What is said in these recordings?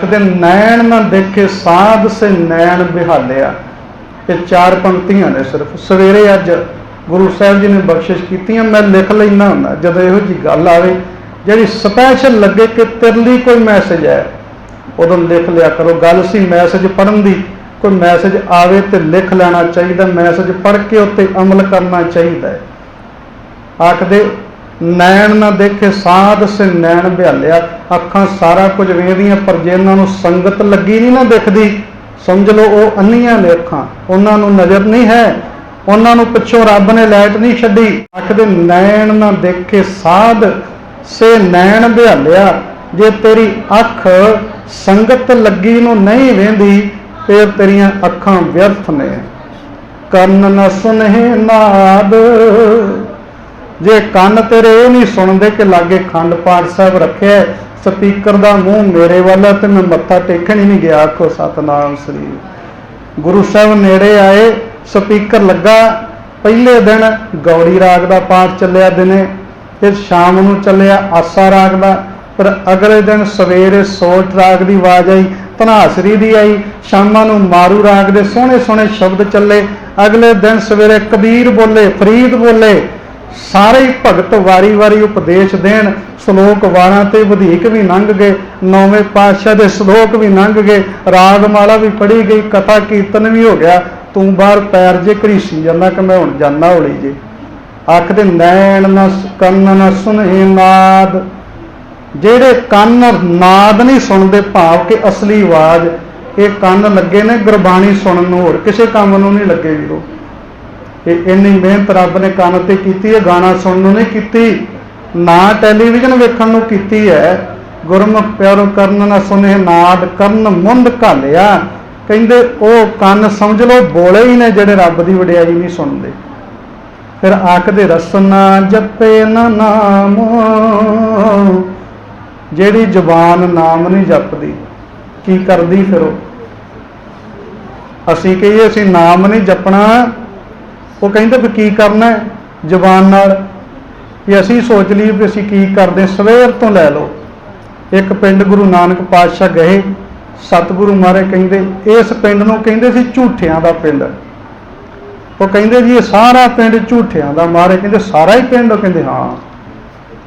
ਕਦੇ ਨੈਣ ਨਾ ਦੇਖੇ, ਸਾਧ ਸੇ ਨੈਣ ਬਿਹਾਲਿਆ ਇਹ ਚਾਰ ਪੰਕਤੀਆਂ ਨੇ ਸਿਰਫ। ਸਵੇਰੇ ਅੱਜ ਗੁਰੂ ਸਾਹਿਬ ਜੀ ਨੇ ਬਖਸ਼ਿਸ਼ ਕੀਤੀਆਂ, ਮੈਂ ਲਿਖ ਲੈਣਾ ਹੁੰਦਾ, ਜਦੋਂ ਇਹੋ ਜੀ ਗੱਲ ਆਵੇ, ਜਿਹੜੀ ਸਪੈਸ਼ਲ ਲੱਗੇ ਕਿ ਤੇਰੇ ਲਈ ਕੋਈ ਮੈਸੇਜ ਹੈ, ਉਦੋਂ ਲਿਖ ਲਿਆ ਕਰੋ। ਗੱਲ ਸੀ ਮੈਸੇਜ ਪੜਨ ਦੀ, ਕੋਈ ਮੈਸੇਜ ਆਵੇ ਤੇ ਲਿਖ ਲੈਣਾ ਚਾਹੀਦਾ ਮੈਸੇਜ ਪੜ੍ਹ ਕੇ ਉੱਤੇ ਅਮਲ ਕਰਨਾ ਚਾਹੀਦਾ ਆਖਦੇ ਨੈਣ ਨਾ ਦੇਖੇ, ਸਾਧ ਸੇ ਨੈਣ ਬਿਹਾਲਿਆ ਅੱਖਾਂ ਸਾਰਾ ਕੁਝ ਵੇਖਦੀਆਂ, ਪਰ ਜੇ ਇਹਨਾਂ ਨੂੰ ਸੰਗਤ ਲੱਗੀ ਨਹੀਂ ਨਾ ਦਿਖਦੀ, ਸਮਝ ਲਓ ਉਹ ਅੰਨੀਆਂ ਨੇ ਅੱਖਾਂ। ਉਹਨਾਂ ਨੂੰ ਨਜ਼ਰ ਨਹੀਂ ਹੈ। ਉਹਨਾਂ ਨੂੰ ਪਿੱਛੋਂ ਰੱਬ ਨੇ ਲਾਈਟ ਨਹੀਂ ਛੱਡੀ। ਆਖਦੇ ਨੈਣ ਨਾ ਦੇਖੇ, ਸਾਧ ਸੇ ਨੈਣ ਬਿਹਾਲਿਆ ਜੇ ਤੇਰੀ ਅੱਖ ਸੰਗਤ ਲੱਗੀ ਨੂੰ ਨਹੀਂ ਵੇਂਦੀ ਫਿਰ ਤੇਰੀਆਂ ਅੱਖਾਂ ਵਿਅਰਥ ਨੇ। ਕੰਨ ਨ ਸੁਨਹਿ ਨਾਦ। ਜੇ ਕੰਨ ਤੇਰੇ ਇਹ ਨਹੀਂ ਸੁਣਦੇ ਕਿ ਲਾਗੇ ਖੰਡ ਪਾਠ ਸਾਹਿਬ ਰੱਖਿਆ ਸਪੀਕਰ ਦਾ ਮੂੰਹ ਮੇਰੇ ਵੱਲ ਹੈ ਤੇ ਮੈਂ ਮੱਥਾ ਟੇਕਣ ਹੀ ਨਹੀਂ ਗਿਆ, ਆਖੋ ਸਤਨਾਮ ਸ੍ਰੀ। ਗੁਰੂ ਸਾਹਿਬ ਨੇੜੇ ਆਏ, ਸਪੀਕਰ ਲੱਗਾ, ਪਹਿਲੇ ਦਿਨ ਗੌੜੀ ਰਾਗ ਦਾ ਪਾਠ ਚੱਲਿਆ ਦਿਨੇ, ਫਿਰ ਸ਼ਾਮ ਨੂੰ ਚੱਲਿਆ ਆਸਾ ਰਾਗ ਦਾ ਪਰ ਅਗਲੇ ਦਿਨ ਸਵੇਰੇ ਸੋਟ ਰਾਗ ਦੀ ਆਵਾਜ਼ ਆਈ, ਧਨਾਸਰੀ ਦੀ ਆਈ, ਸ਼ਾਮਾਂ ਨੂੰ ਮਾਰੂ ਰਾਗ ਦੇ ਸੋਹਣੇ ਸੋਹਣੇ ਸ਼ਬਦ ਚੱਲੇ, ਅਗਲੇ ਦਿਨ ਸਵੇਰੇ ਕਬੀਰ ਬੋਲੇ, ਫਰੀਦ ਬੋਲੇ ਸਾਰੇ ਹੀ ਭਗਤ ਵਾਰੀ-ਵਾਰੀ ਉਪਦੇਸ਼ ਦੇਣ। ਸ਼ਲੋਕ ਵਾਰਾਂ ਤੇ ਵਧੇਕ ਵੀ ਲੰਘ ਗਏ। ਨੌਵੇਂ ਪਾਤਸ਼ਾਹ ਦੇ ਸ਼ਲੋਕ ਵੀ ਲੰਘ ਗਏ। ਰਾਗ ਮਾਲਾ ਵੀ ਪੜ੍ਹੀ ਗਈ। ਕਥਾ ਕੀਰਤਨ ਵੀ ਹੋ ਗਿਆ। ਤੂੰ ਬਾਹਰ ਪੈਰ ਜੇ ਘੜੀਸੀ ਜਾਂਦਾ ਕਿ ਮੈਂ ਹੁਣ ਜਾਣਾ ਹੋਲੀ ਜੇ। ਆਖਦੇ, ਨੈਣ ਨਾ ਕੰਨ ਨਾ ਸੁਨਹਿ ਨਾਦ। ਜਿਹੜੇ ਕੰਨ ਨਾਦ ਨਹੀਂ ਸੁਣਦੇ, ਭਾਵ ਕਿ ਅਸਲੀ ਆਵਾਜ਼। ਇਹ ਕੰਨ ਲੱਗੇ ਨੇ ਗੁਰਬਾਣੀ ਸੁਣਨ ਨੂੰ। ਹੋਰ ਕਿਸੇ ਕੰਮ ਨੂੰ ਨਹੀਂ ਲੱਗੇ ਵੀਰੋ। ਇਹ ਇੰਨੀ ਮਿਹਨਤ ਰੱਬ ਨੇ ਕੰਨ ਤੇ ਕੀਤੀ ਹੈ, ਗਾਣਾ ਸੁਣਨ ਨੂੰ ਨਹੀਂ ਕੀਤੀ, ਨਾ ਟੈਲੀਵਿਜ਼ਨ ਵੇਖਣ ਨੂੰ ਕੀਤੀ ਹੈ। ਗੁਰਮੁਖ ਪਿਆਰੋ ਕਰਨ ਨਾ ਸੁਨੇ ਨਾਦ ਕਰਨ ਮੁੰਦ ਘਾਲਿਆ। ਕਹਿੰਦੇ, ਉਹ ਕੰਨ ਸਮਝ ਲਓ, ਬੋਲੇ ਹੀ ਨੇ ਜਿਹੜੇ ਰੱਬ ਦੀ ਵਡਿਆਈ ਨਹੀਂ ਸੁਣਦੇ। ਫਿਰ ਆਖਦੇ ਰਸਨਾ ਜਪੇ ਨਾ ਨਾਮ, ਜਿਹੜੀ ਜ਼ੁਬਾਨ ਨਾਮ ਨਹੀਂ ਜਪਦੀ, ਕੀ ਕਰਦੀ ਫਿਰ ਉਹ? ਅਸੀਂ ਕਹੀਏ, ਅਸੀਂ ਨਾਮ ਨਹੀਂ ਜਪਣਾ ਉਹ ਕਹਿੰਦੇ ਵੀ ਕੀ ਕਰਨਾ ਹੈ ਜ਼ੁਬਾਨ ਨਾਲ? ਕਿ ਅਸੀਂ ਸੋਚ ਲਈਏ ਵੀ ਅਸੀਂ ਕੀ ਕਰਦੇ, ਸਵੇਰ ਤੋਂ ਲੈ ਲਓ। ਇੱਕ ਪਿੰਡ ਗੁਰੂ ਨਾਨਕ ਪਾਤਸ਼ਾਹ ਗਏ, ਸਤਿਗੁਰੂ ਮਹਾਰਾਜ ਕਹਿੰਦੇ, ਇਸ ਪਿੰਡ ਨੂੰ ਕਹਿੰਦੇ ਸੀ ਝੂਠਿਆਂ ਦਾ ਪਿੰਡ। ਉਹ ਕਹਿੰਦੇ ਜੀ, ਇਹ ਸਾਰਾ ਪਿੰਡ ਝੂਠਿਆਂ ਦਾ ਮਾਰੇ ਕਹਿੰਦੇ, ਸਾਰਾ ਹੀ ਪਿੰਡ? ਉਹ ਕਹਿੰਦੇ, ਹਾਂ।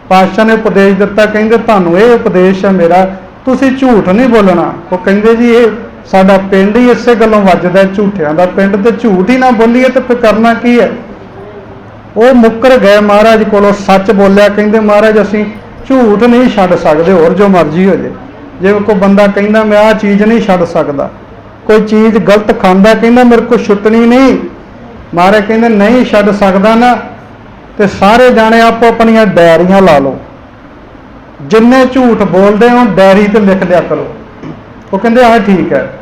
ਪਾਤਸ਼ਾਹ ਨੇ ਉਪਦੇਸ਼ ਦਿੱਤਾ, ਕਹਿੰਦੇ, ਤੁਹਾਨੂੰ ਇਹ ਉਪਦੇਸ਼ ਹੈ ਮੇਰਾ, ਤੁਸੀਂ ਝੂਠ ਨਹੀਂ ਬੋਲਣਾ। ਉਹ ਕਹਿੰਦੇ ਜੀ, ਇਹ ਸਾਡਾ ਪਿੰਡ ਹੀ ਇਸੇ ਗੱਲੋਂ ਵੱਜਦਾ ਝੂਠਿਆਂ ਦਾ ਪਿੰਡ ਤੇ ਝੂਠ ਹੀ ਨਾ ਬੋਲੀਏ ਤੇ ਫਿਰ ਕਰਨਾ ਕੀ ਹੈ? ਉਹ ਮੁੱਕਰ ਗਏ ਮਹਾਰਾਜ ਕੋਲੋਂ, ਸੱਚ ਬੋਲਿਆ ਕਹਿੰਦੇ ਮਹਾਰਾਜ ਅਸੀਂ ਝੂਠ ਨਹੀਂ ਛੱਡ ਸਕਦੇ, ਹੋਰ ਜੋ ਮਰਜ਼ੀ ਹੋ ਜੇ। ਜੇ ਕੋਈ ਬੰਦਾ ਕਹਿੰਦਾ ਮੈਂ ਆਹ ਚੀਜ਼ ਨਹੀਂ ਛੱਡ ਸਕਦਾ, ਕੋਈ ਚੀਜ਼ ਗਲਤ ਖਾਂਦਾ ਕਹਿੰਦਾ ਮੇਰੇ ਕੋਲ ਛੁੱਟਣੀ ਨਹੀਂ, ਮਹਾਰਾਜ ਕਹਿੰਦੇ ਨਹੀਂ ਛੱਡ ਸਕਦਾ ਨਾ, ਤੇ ਸਾਰੇ ਜਾਣੇ ਆਪੋ ਆਪਣੀਆਂ ਡਾਇਰੀਆਂ ਲਾ ਲਓ। ਜਿੰਨੇ ਝੂਠ ਬੋਲਦੇ ਹੋ ਡਾਇਰੀ ਤੇ ਲਿਖ ਲਿਆ ਕਰੋ। ਉਹ ਕਹਿੰਦੇ, ਆਹ ਠੀਕ ਹੈ।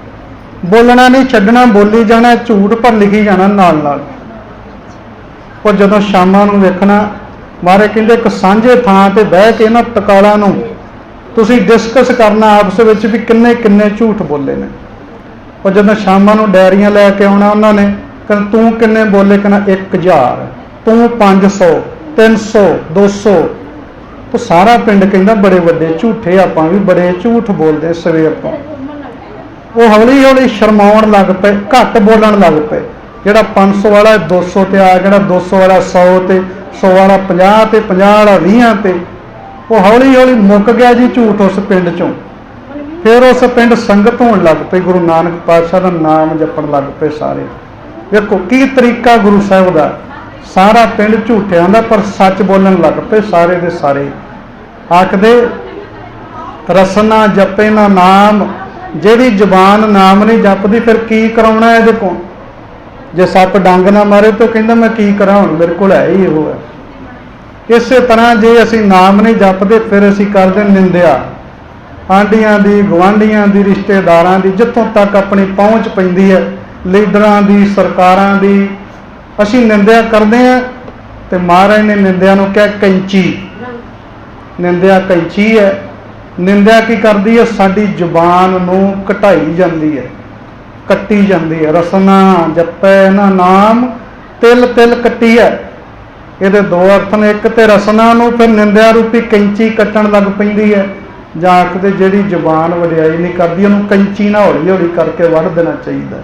ਬੋਲਣਾ ਨਹੀਂ, ਛੱਡਣਾ, ਬੋਲੀ ਜਾਣਾ, ਝੂਠ ਪਰ ਲਿਖੀ ਜਾਣਾ ਨਾਲ ਨਾਲ। ਉਹ ਜਦੋਂ ਸ਼ਾਮਾਂ ਨੂੰ ਵੇਖਣਾ ਮਾਰੇ ਕਹਿੰਦੇ, ਇੱਕ ਸਾਂਝੇ ਥਾਂ ਤੇ ਬਹਿ ਕੇ ਇਹਨਾਂ ਤਕਾਲਾਂ ਨੂੰ ਤੁਸੀਂ ਡਿਸਕਸ ਕਰਨਾ ਆਪਸ ਵਿੱਚ ਵੀ ਕਿੰਨੇ ਕਿੰਨੇ ਝੂਠ ਬੋਲੇ ਨੇ। ਉਹ ਜਦੋਂ ਸ਼ਾਮਾਂ ਨੂੰ ਡਾਇਰੀਆਂ ਲੈ ਕੇ ਆਉਣਾ ਉਹਨਾਂ ਨੇ, ਕਹਿੰਦਾ, ਤੂੰ ਕਿੰਨੇ ਬੋਲੇ? ਕਹਿੰਦਾ 1000 ਤੂੰ 500 300 200 ਉਹ ਸਾਰਾ ਪਿੰਡ ਕਹਿੰਦਾ, ਬੜੇ ਵੱਡੇ ਝੂਠੇ ਆਪਾਂ ਵੀ, ਬੜੇ ਝੂਠ ਬੋਲਦੇ ਸਵੇਰ ਤੋਂ। ਉਹ ਹੌਲੀ ਹੌਲੀ ਸ਼ਰਮਾਉਣ ਲੱਗ ਪਏ, ਘੱਟ ਬੋਲਣ ਲੱਗ ਪਏ। ਜਿਹੜਾ 500 ਵਾਲਾ 200 ਤੇ ਆ ਜਿਹੜਾ 200 ਵਾਲਾ 100 ਤੇ 100 ਵਾਲਾ 50 ਤੇ 50 ਵਾਲਾ 20 ਤੇ, ਉਹ ਹੌਲੀ ਹੌਲੀ ਮੁੱਕ ਗਿਆ ਜੀ ਝੂਠ ਉਸ ਪਿੰਡ ਚੋਂ। ਫਿਰ ਉਸ ਪਿੰਡ ਸੰਗਤ ਹੋਣ ਲੱਗ ਪਈ, ਗੁਰੂ ਨਾਨਕ ਪਾਤਸ਼ਾਹ ਦਾ ਨਾਮ ਜਪਣ ਲੱਗ ਪਏ ਸਾਰੇ। ਵੇਖੋ ਕੀ ਤਰੀਕਾ ਗੁਰੂ ਸਾਹਿਬ ਦਾ। ਸਾਰਾ ਪਿੰਡ ਝੂਠਿਆਂ ਦਾ, ਪਰ ਸੱਚ ਬੋਲਣ ਲੱਗ ਪਏ ਸਾਰੇ ਦੇ ਸਾਰੇ। ਆਖਦੇ, ਰਸਨਾ ਜਪੇ ਨਾ ਨਾਮ ਜਿਹੜੀ ਜ਼ੁਬਾਨ ਨਾਮ ਨਹੀਂ ਜਪਦੀ, ਫਿਰ ਕੀ ਕਰਾਉਣਾ ਇਹਦੇ ਕੋਲ? ਜੇ ਸੱਪ ਡੰਗ ਨਾ ਮਾਰੇ ਤਾਂ ਕਹਿੰਦਾ ਮੈਂ ਕੀ ਕਰਾਂ, ਹੁਣ ਮੇਰੇ ਕੋਲ ਹੈ ਹੀ ਉਹ ਹੈ। ਇਸੇ ਤਰ੍ਹਾਂ ਜੇ ਅਸੀਂ ਨਾਮ ਨਹੀਂ ਜਪਦੇ, ਫਿਰ ਅਸੀਂ ਕਰਦੇ ਨਿੰਦਿਆ। ਆਂਡੀਆਂ ਦੀ ਗਵਾਂਢੀਆਂ ਦੀ, ਰਿਸ਼ਤੇਦਾਰਾਂ ਦੀ, ਜਿੱਥੋਂ ਤੱਕ ਆਪਣੀ ਪਹੁੰਚ ਪੈਂਦੀ ਹੈ, ਲੀਡਰਾਂ ਦੀ, ਸਰਕਾਰਾਂ ਦੀ, ਅਸੀਂ ਨਿੰਦਿਆ ਕਰਦੇ ਆ ਤੇ ਮਹਾਰਾਜ ਨੇ ਨਿੰਦਿਆ ਨੂੰ ਕਿਹਾ, ਕੈਂਚੀ। ਨਿੰਦਿਆ ਕੈਂਚੀ ਹੈ। ਨਿੰਦਿਆ ਕੀ ਕਰਦੀ ਹੈ? ਸਾਡੀ ਜ਼ੁਬਾਨ ਨੂੰ ਘਟਾਈ ਜਾਂਦੀ ਹੈ, ਕੱਟੀ ਜਾਂਦੀ ਹੈ। ਰਸਨਾ ਜਪੈ ਨਾ ਨਾਮ, ਤਿਲ ਤਿਲ ਕੱਟੀ ਹੈ। ਇਹਦੇ ਦੋ ਅਰਥ ਨੇ। ਇੱਕ ਤੇ ਰਸਨਾ ਨੂੰ ਫਿਰ ਨਿੰਦਿਆ ਰੂਪੀ ਕੈਂਚੀ ਕੱਟਣ ਲੱਗ ਪੈਂਦੀ ਹੈ। ਜਾਂ ਆਖਦੇ ਜਿਹੜੀ ਜ਼ੁਬਾਨ ਵਡਿਆਈ ਨਹੀਂ ਕਰਦੀ, ਉਹਨੂੰ ਕੈਂਚੀ ਨਾਲ ਹੌਲੀ ਹੌਲੀ ਕਰਕੇ ਵੱਢ ਦੇਣਾ ਚਾਹੀਦਾ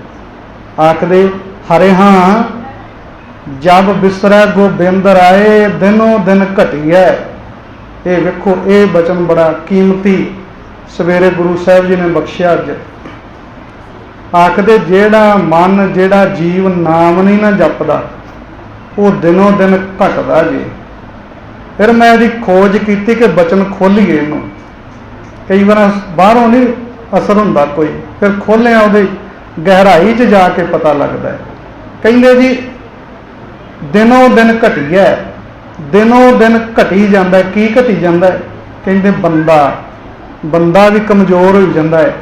ਆਖਦੇ, ਹਰੇ ਹਾਂ, ਜਬ ਬਿਸਰੈ ਗੋਬਿੰਦ ਰਾਏ, ਦਿਨੋ ਦਿਨ ਘਟੀਐ। ਇਹ ਵੇਖੋ, ਇਹ ਬਚਨ ਬੜਾ ਕੀਮਤੀ। ਸਵੇਰੇ ਗੁਰੂ ਸਾਹਿਬ ਜੀ ਨੇ ਬਖਸ਼ਿਆ ਅੱਜ। ਆਖਦੇ, ਜਿਹੜਾ ਮਨ, ਜਿਹੜਾ ਜੀਵ ਨਾਮ ਨਹੀਂ ਨਾ ਜਪਦਾ, ਉਹ ਦਿਨੋ ਦਿਨ ਘਟਦਾ ਜੀ। ਫਿਰ ਮੈਂ ਇਹਦੀ ਖੋਜ ਕੀਤੀ ਕਿ ਬਚਨ ਖੋਲੀਏ ਇਹਨੂੰ। ਕਈ ਵਾਰ ਬਾਹਰੋਂ ਨਹੀਂ ਅਸਰ ਹੁੰਦਾ ਕੋਈ। ਫਿਰ ਖੋਲਿਆ ਉਹਦੇ ਗਹਿਰਾਈ 'ਚ ਜਾ ਕੇ ਪਤਾ ਲੱਗਦਾ ਹੈ। ਕਹਿੰਦੇ ਜੀ, ਦਿਨੋਂ ਦਿਨ ਘਟੀਆ ਦਿਨੋਂ ਦਿਨ ਘਟੀ ਜਾਂਦਾ ਕੀ ਘਟੀ ਜਾਂਦਾ ਕਹਿੰਦੇ ਬੰਦਾ ਬੰਦਾ ਵੀ ਕਮਜ਼ੋਰ ਹੋਈ ਜਾਂਦਾ ਹੈ,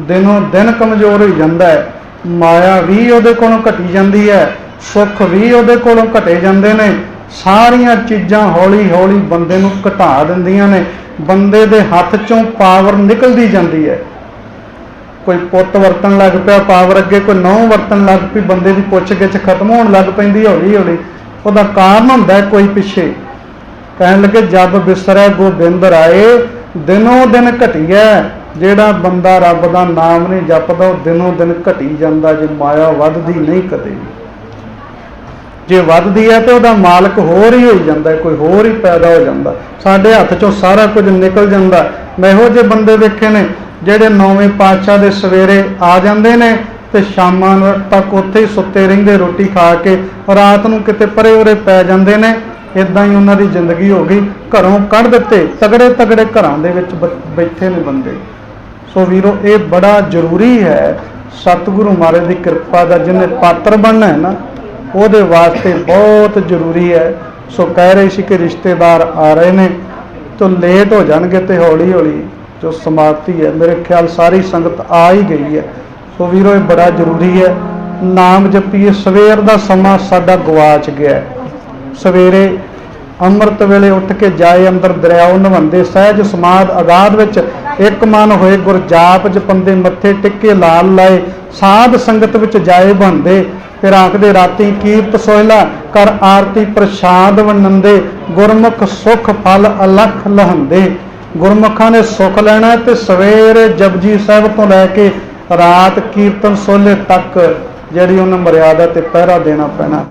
ਦਿਨੋਂ ਦਿਨ ਕਮਜ਼ੋਰ ਹੋਈ ਜਾਂਦਾ ਹੈ, ਮਾਇਆ ਵੀ ਉਹਦੇ ਕੋਲੋਂ ਘਟੀ ਜਾਂਦੀ ਹੈ, ਸੁੱਖ ਵੀ ਉਹਦੇ ਕੋਲੋਂ ਘਟੇ ਜਾਂਦੇ ਨੇ, ਸਾਰੀਆਂ ਚੀਜ਼ਾਂ ਹੌਲੀ ਹੌਲੀ ਬੰਦੇ ਨੂੰ ਘਟਾ ਦਿੰਦੀਆਂ ਨੇ, ਬੰਦੇ ਦੇ ਹੱਥ ਚੋਂ ਪਾਵਰ ਨਿਕਲਦੀ ਜਾਂਦੀ ਹੈ। ਕੋਈ ਪੁੱਤ ਵਰਤਣ ਲੱਗ ਪਿਆ ਪਾਵਰ ਅੱਗੇ, ਕੋਈ ਨਹੁੰ ਵਰਤਣ ਲੱਗ ਪਈ, ਬੰਦੇ ਦੀ ਪੁੱਛ ਗਿੱਛ ਖਤਮ ਹੋਣ ਲੱਗ ਪੈਂਦੀ ਹੌਲੀ ਹੌਲੀ ਉਹਦਾ ਕਾਰਨ ਹੁੰਦਾ ਕੋਈ ਪਿੱਛੇ। ਕਹਿਣ ਲੱਗੇ, ਜਬ ਬਿਸਰੈ ਗੋਬਿੰਦ ਰਾਏ, ਦਿਨੋਂ ਦਿਨ ਘਟੀਐ। ਜਿਹੜਾ ਬੰਦਾ ਰੱਬ ਦਾ ਨਾਮ ਨਹੀਂ ਜਪਦਾ, ਉਹ ਦਿਨੋਂ ਦਿਨ ਘਟੀ ਜਾਂਦਾ, ਜੇ ਮਾਇਆ ਵੱਧਦੀ ਨਹੀਂ ਕਦੇ ਜੇ ਵੱਧਦੀ ਹੈ ਤੇ ਉਹਦਾ ਮਾਲਕ ਹੋਰ ਹੀ ਹੋਈ ਜਾਂਦਾ, ਕੋਈ ਹੋਰ ਹੀ ਪੈਦਾ ਹੋ ਜਾਂਦਾ। ਸਾਡੇ ਹੱਥ ਚੋਂ ਸਾਰਾ ਕੁਝ ਨਿਕਲ ਜਾਂਦਾ। ਮੈਂ ਇਹੋ ਜਿਹੇ ਬੰਦੇ ਵੇਖੇ ਨੇ, ਜਿਹੜੇ ਨੌਵੇਂ ਪਾਤਸ਼ਾਹ ਦੇ ਸਵੇਰੇ ਆ ਜਾਂਦੇ ਨੇ ਤੇ ਸ਼ਾਮਾਂ ਤੱਕ ਉੱਥੇ ਹੀ ਸੁੱਤੇ ਰਹਿੰਦੇ, ਰੋਟੀ ਖਾ ਕੇ ਰਾਤ ਨੂੰ ਕਿਤੇ ਪਰੇ ਉਰੇ ਪੈ ਜਾਂਦੇ ਨੇ। ਇਦਾਂ ਹੀ ਉਹਨਾਂ ਦੀ ਜ਼ਿੰਦਗੀ ਹੋ ਗਈ। ਘਰੋਂ ਕੱਢ ਦਿੱਤੇ। ਤਗੜੇ ਤਗੜੇ ਘਰਾਂ ਦੇ ਵਿੱਚ ਬ- ਬੈਠੇ ਨੇ ਬੰਦੇ। ਸੋ ਵੀਰੋ, ਇਹ ਬੜਾ ਜ਼ਰੂਰੀ ਹੈ। ਸਤਿਗੁਰੂ ਮਹਾਰਾਜ ਦੀ ਕਿਰਪਾ ਦਾ ਜਿਹਨੇ ਪਾਤਰ ਬਣਨਾ ਹੈ ਨਾ, ਉਹਦੇ ਵਾਸਤੇ ਬਹੁਤ ਜ਼ਰੂਰੀ ਹੈ। ਸੋ ਕਹਿ ਰਹੇ ਸੀ ਕਿ ਰਿਸ਼ਤੇਦਾਰ ਆ ਰਹੇ ਨੇ। ਤੋਂ ਲੇਟ ਹੋ ਜਾਣਗੇ ਤੇ ਹੌਲੀ ਹੌਲੀ ਜੋ ਸਮਾਪਤੀ ਹੈ, ਮੇਰੇ ਖਿਆਲ ਸਾਰੀ ਸੰਗਤ ਆ ਹੀ ਗਈ ਹੈ। ਸੋ ਵੀਰੋ, ਇਹ ਬੜਾ ਜ਼ਰੂਰੀ ਹੈ। ਨਾਮ ਜਪੀਏ, ਸਵੇਰ ਦਾ ਸਮਾਂ ਸਾਡਾ ਗਵਾਚ ਗਿਆ ਸਵੇਰੇ ਅੰਮ੍ਰਿਤ ਵੇਲੇ ਉੱਠ ਕੇ ਜਾਏ ਅੰਦਰ ਦਰਿਆਉ ਨਵੰਦੇ ਸਹਿਜ ਸਮਾਦ ਆਗਾਦ ਵਿੱਚ ਇੱਕ ਮਨ ਹੋਏ ਗੁਰ ਜਾਪ ਜਪੰਦੇ ਮੱਥੇ ਟਿੱਕੇ ਲਾਲ ਲਾਏ, ਸਾਧ ਸੰਗਤ ਵਿੱਚ ਜਾਏ ਬੰਦੇ ਫਿਰ ਆਖਦੇ ਰਾਤੀ ਕੀਰਤ ਸੋਹਿਲਾ, ਕਰ ਆਰਤੀ ਪ੍ਰਸ਼ਾਦ ਵੰਡੰਦੇ, ਗੁਰਮੁਖ ਸੁਖ ਫਲ ਅਲਖ ਲਹੰਦੇ। ਗੁਰਮੁਖਾਂ ਨੇ ਸੁਖ ਲੈਣਾ ਤੇ ਸਵੇਰੇ ਜਪਜੀ ਸਾਹਿਬ ਤੋਂ ਲੈ ਕੇ ਰਾਤ ਕੀਰਤਨ ਸੋਲੇ ਤੱਕ ਜਿਹੜੀ ਉਹਨੂੰ ਮਰਿਆਦਾ ਤੇ ਪਹਿਰਾ ਦੇਣਾ ਪੈਣਾ।